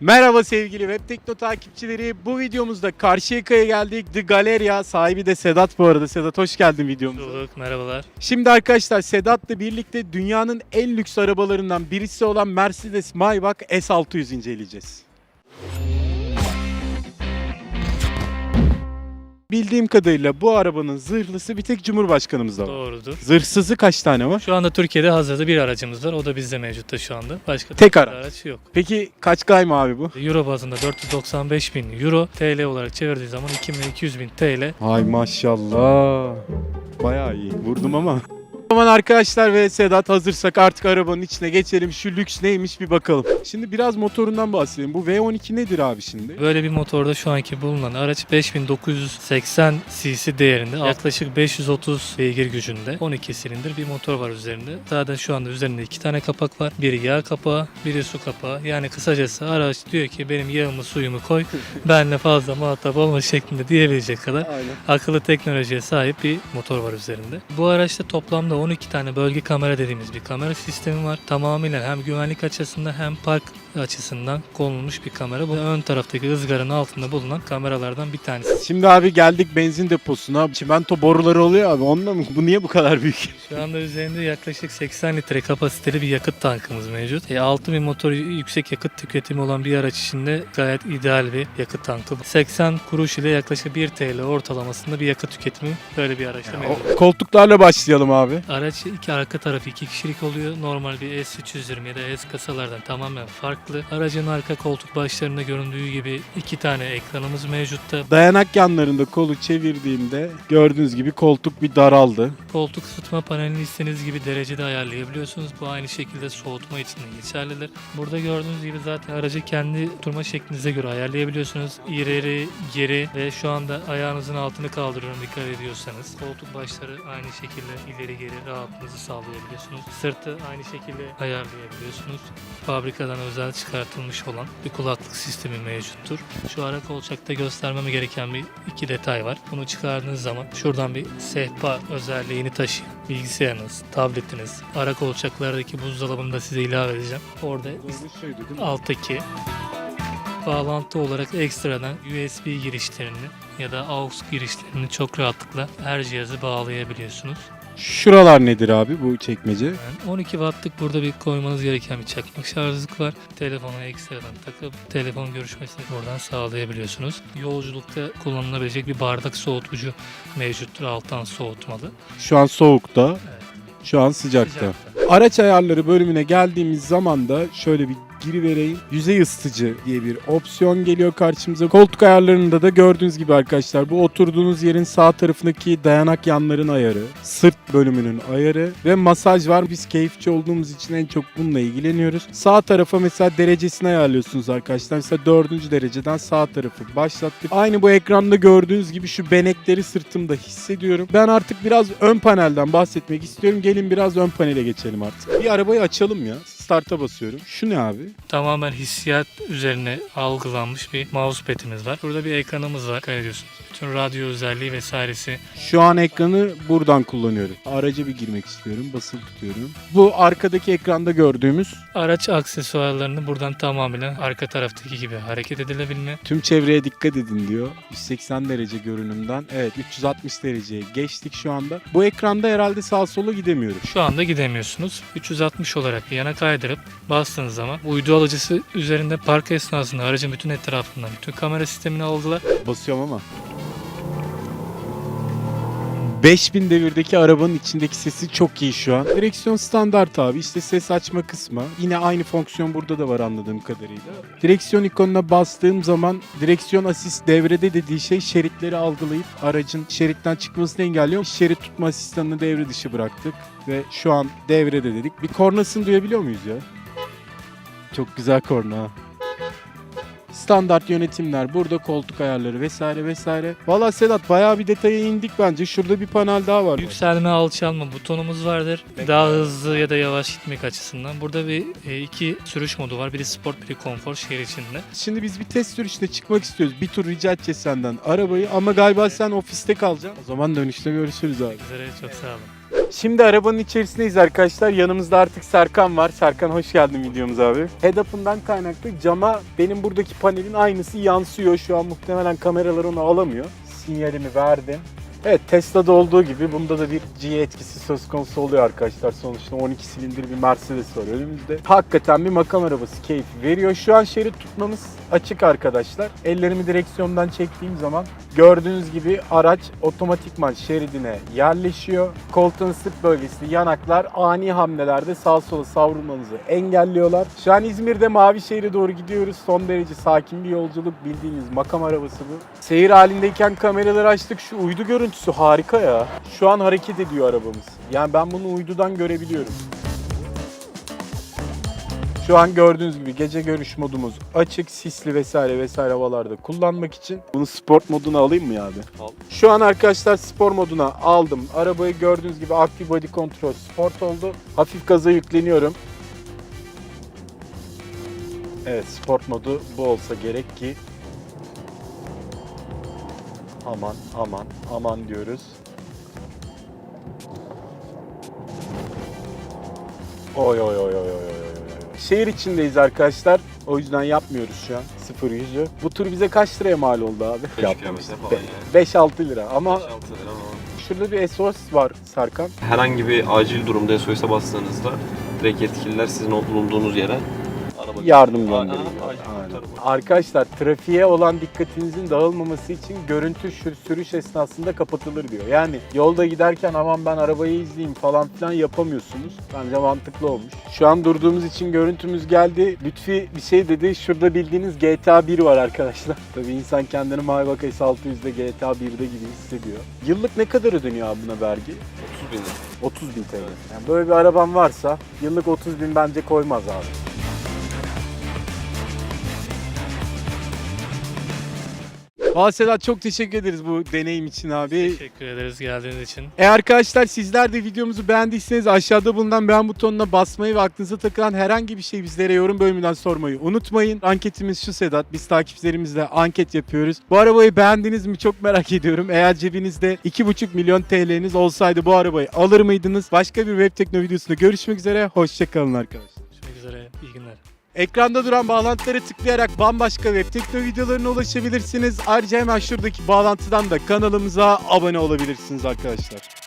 Merhaba sevgili Web Tekno takipçileri. Bu videomuzda Karşıyaka'ya geldik. The Galeria sahibi de Sedat bu arada. Sedat hoş geldin videomuza. Bulduk, merhabalar. Şimdi arkadaşlar Sedat'la birlikte dünyanın en lüks arabalarından birisi olan Mercedes Maybach S600 inceleyeceğiz. Bildiğim kadarıyla bu arabanın zırhlısı bir tek Cumhurbaşkanımızda var. Doğrudur. Zırhsızı kaç tane var? Şu anda Türkiye'de hazırda bir aracımız var. O da bizde mevcutta şu anda. Başka Tek bir araç. araç yok. Peki kaç gayma abi bu? Euro bazında 495 bin euro, TL olarak çevirdiği zaman 2 milyon 200 bin TL. Ay maşallah. Bayağı iyi. Vurdum ama. Zaman arkadaşlar ve Sedat hazırsak artık arabanın içine geçelim. Şu lüks neymiş bir bakalım. Şimdi biraz motorundan bahsedelim. Bu V12 nedir abi şimdi? Böyle bir motorda şu anki bulunan araç 5980 cc değerinde yaklaşık 530 beygir gücünde 12 silindir bir motor var üzerinde. Zaten şu anda üzerinde iki tane kapak var. Biri yağ kapağı, biri su kapağı. Yani kısacası araç diyor ki benim yağımı suyumu koy benle fazla muhatap olma şeklinde diyebilecek kadar Aynen. akıllı teknolojiye sahip bir motor var üzerinde. Bu araçta toplamda 12 tane bölge kamera dediğimiz bir kamera sistemi var. Tamamıyla hem güvenlik açısından hem park açısından konulmuş bir kamera. Bu ön taraftaki ızgaranın altında bulunan kameralardan bir tanesi. Şimdi abi geldik benzin deposuna. Çimento boruları oluyor abi. Onunla mı? Bu niye bu kadar büyük? Şu anda üzerinde yaklaşık 80 litre kapasiteli bir yakıt tankımız mevcut. E, 6000 motor yüksek yakıt tüketimi olan bir araç için de gayet ideal bir yakıt tankı. 80 kuruş ile yaklaşık 1 TL ortalamasında bir yakıt tüketimi böyle bir araçta mevcut. O koltuklarla başlayalım abi. Araç iki arka tarafı iki kişilik oluyor. Normal bir S320 ya da S kasalardan tamamen farklı. Aracın arka koltuk başlarında göründüğü gibi iki tane ekranımız mevcutta. Dayanak yanlarında kolu çevirdiğimde gördüğünüz gibi koltuk bir daraldı. Koltuk ısıtma panelini istediğiniz gibi derecede ayarlayabiliyorsunuz. Bu aynı şekilde soğutma için de geçerlidir. Burada gördüğünüz gibi zaten aracı kendi oturma şeklinize göre ayarlayabiliyorsunuz. İleri, geri ve şu anda ayağınızın altını kaldırıyorum dikkat ediyorsanız. Koltuk başları aynı şekilde ileri geri rahatlığınızı sağlayabiliyorsunuz. Sırtı aynı şekilde ayarlayabiliyorsunuz. Fabrikadan özel çıkartılmış olan bir kulaklık sistemi mevcuttur. Şu ara kolçakta göstermem gereken bir iki detay var. Bunu çıkardığınız zaman şuradan bir sehpa özelliğini taşıyan bilgisayarınız, tabletiniz, ara kolçaklardaki buzdolabını da size ilave edeceğim. Orada alttaki bağlantı olarak ekstradan USB girişlerini ya da AUX girişlerini çok rahatlıkla her cihazı bağlayabiliyorsunuz. Şuralar nedir abi bu çekmece? Yani 12 wattlık burada bir koymanız gereken bir çakmak şarjlık var. Telefonu ekstradan takıp telefon görüşmesini buradan sağlayabiliyorsunuz. Yolculukta kullanılabilecek bir bardak soğutucu mevcuttur alttan soğutmalı. Şu an soğukta, Evet. şu an sıcakta. Sıcakta. Araç ayarları bölümüne geldiğimiz zaman da şöyle bir giri vereyim. Yüzey ısıtıcı diye bir opsiyon geliyor karşımıza. Koltuk ayarlarında da gördüğünüz gibi arkadaşlar bu oturduğunuz yerin sağ tarafındaki dayanak yanların ayarı, sırt bölümünün ayarı ve masaj var. Biz keyifçi olduğumuz için en çok bununla ilgileniyoruz. Sağ tarafa mesela derecesini ayarlıyorsunuz arkadaşlar. Mesela dördüncü dereceden sağ tarafı başlattık. Aynı bu ekranda gördüğünüz gibi şu benekleri sırtımda hissediyorum. Ben artık biraz ön panelden bahsetmek istiyorum. Gelin biraz ön panele geçelim artık. Bir arabayı açalım ya. Start'a basıyorum. Şu ne abi? Tamamen hissiyat üzerine algılanmış bir mousepad'imiz var. Burada bir ekranımız var. Dikkat ediyorsunuz. Bütün radyo özelliği vesairesi Şu an ekranı buradan kullanıyorum. Araca bir girmek istiyorum. Basılı tutuyorum. Bu arkadaki ekranda gördüğümüz Araç aksesuarlarını buradan tamamen arka taraftaki gibi hareket edilebilme. tüm çevreye dikkat edin diyor. 180 derece görünümden. Evet 360 dereceye geçtik şu anda. Bu ekranda herhalde sağ sola gidemiyorum. Şu anda gidemiyorsunuz. 360 olarak yana kaydırıp bastığınız zaman uydu alıcısı üzerinde park esnasında aracın bütün etrafından bütün kamera sistemini algılar. Basıyorum ama. 5000 devirdeki arabanın içindeki sesi çok iyi şu an. Direksiyon standart abi. İşte ses açma kısmı. Yine aynı fonksiyon burada da var anladığım kadarıyla. Direksiyon ikonuna bastığım zaman direksiyon asist devrede dediği şey şeritleri algılayıp aracın şeritten çıkmasını engelliyor. Şerit tutma asistanını devre dışı bıraktık ve şu an devrede dedik. Bir kornasını duyabiliyor muyuz ya? Çok güzel korna. Standart yönetimler, burada koltuk ayarları vesaire vesaire. Valla Sedat bayağı bir detaya indik bence. Şurada bir panel daha var. Yükselme alçalma butonumuz vardır. Daha hızlı ya da yavaş gitmek açısından. Burada bir e, iki sürüş modu var. Biri sport biri konfor şehir içinde. Şimdi biz bir test sürüşüne çıkmak istiyoruz. Bir tur rica edeceğiz senden arabayı ama galiba sen ofiste kalacaksın. O zaman dönüşte görüşürüz abi. Üzere çok sağ olun. Şimdi arabanın içerisindeyiz arkadaşlar. Yanımızda artık Serkan var. Serkan hoş geldin videomuza abi. Head-up'ından kaynaklı cama benim buradaki panelin aynısı yansıyor. Şu an muhtemelen kameralar onu alamıyor. Sinyalimi verdim. Evet Tesla'da olduğu gibi bunda da bir G etkisi söz konusu oluyor arkadaşlar. Sonuçta 12 silindir bir Mercedes var önümüzde. Hakikaten bir makam arabası keyfi veriyor. Şu an şerit tutmamız açık arkadaşlar. Ellerimi direksiyondan çektiğim zaman gördüğünüz gibi araç otomatikman şeridine yerleşiyor. Koltuğun sırt bölgesi, yanaklar ani hamlelerde sağ sola savrulmanızı engelliyorlar. Şu an İzmir'de Mavişehir'e doğru gidiyoruz. Son derece sakin bir yolculuk. Bildiğiniz makam arabası bu. Seyir halindeyken kameraları açtık. Şu uydu görüntüsü harika ya. Şu an hareket ediyor arabamız. Yani ben bunu uydudan görebiliyorum. Şu an gördüğünüz gibi gece görüş modumuz açık, sisli vesaire vesaire havalarda kullanmak için. Bunu sport moduna alayım mı ya abi? Al. Şu an arkadaşlar spor moduna aldım. Arabayı gördüğünüz gibi Active Body Control Sport oldu. Hafif gaza yükleniyorum. Evet sport modu bu olsa gerek ki aman aman aman diyoruz. Oy oy oy oy oy oy oy. Şehir içindeyiz arkadaşlar. O yüzden yapmıyoruz şu an. Sıfır yüzü. Bu tur bize kaç liraya mal oldu abi? 5 Yapmıyoruz. kilometre falan yani. 5-6 lira ama 5-6 lira ama. şurada bir SOS var Serkan. Herhangi bir acil durumda SOS'e bastığınızda direkt yetkililer sizin bulunduğunuz yere Yardım Aynen, gönderiyor. Arkadaşlar trafiğe olan dikkatinizin dağılmaması için görüntü sür- sürüş esnasında kapatılır diyor. Yani yolda giderken aman ben arabayı izleyeyim falan filan yapamıyorsunuz. Bence mantıklı olmuş. Şu an durduğumuz için görüntümüz geldi. Lütfi bir şey dedi. Şurada bildiğiniz GTA 1 var arkadaşlar. Tabii insan kendini Maybach S600'de GTA 1'de gibi hissediyor. Yıllık ne kadar ödeniyor abi buna vergi? 30 bin lira. 30 bin TL. Yani böyle bir araban varsa yıllık 30 bin bence koymaz abi. Valla Sedat çok teşekkür ederiz bu deneyim için abi. Teşekkür ederiz geldiğiniz için. E arkadaşlar sizler de videomuzu beğendiyseniz aşağıda bulunan beğen butonuna basmayı ve aklınıza takılan herhangi bir şey bizlere yorum bölümünden sormayı unutmayın. Anketimiz şu Sedat. Biz takipçilerimizle anket yapıyoruz. Bu arabayı beğendiniz mi çok merak ediyorum. Eğer cebinizde 2,5 milyon TL'niz olsaydı bu arabayı alır mıydınız? Başka bir web tekno videosunda görüşmek üzere. Hoşçakalın arkadaşlar. Görüşmek üzere. İyi günler. Ekranda duran bağlantıları tıklayarak bambaşka web tekno videolarına ulaşabilirsiniz. Ayrıca hemen şuradaki bağlantıdan da kanalımıza abone olabilirsiniz arkadaşlar.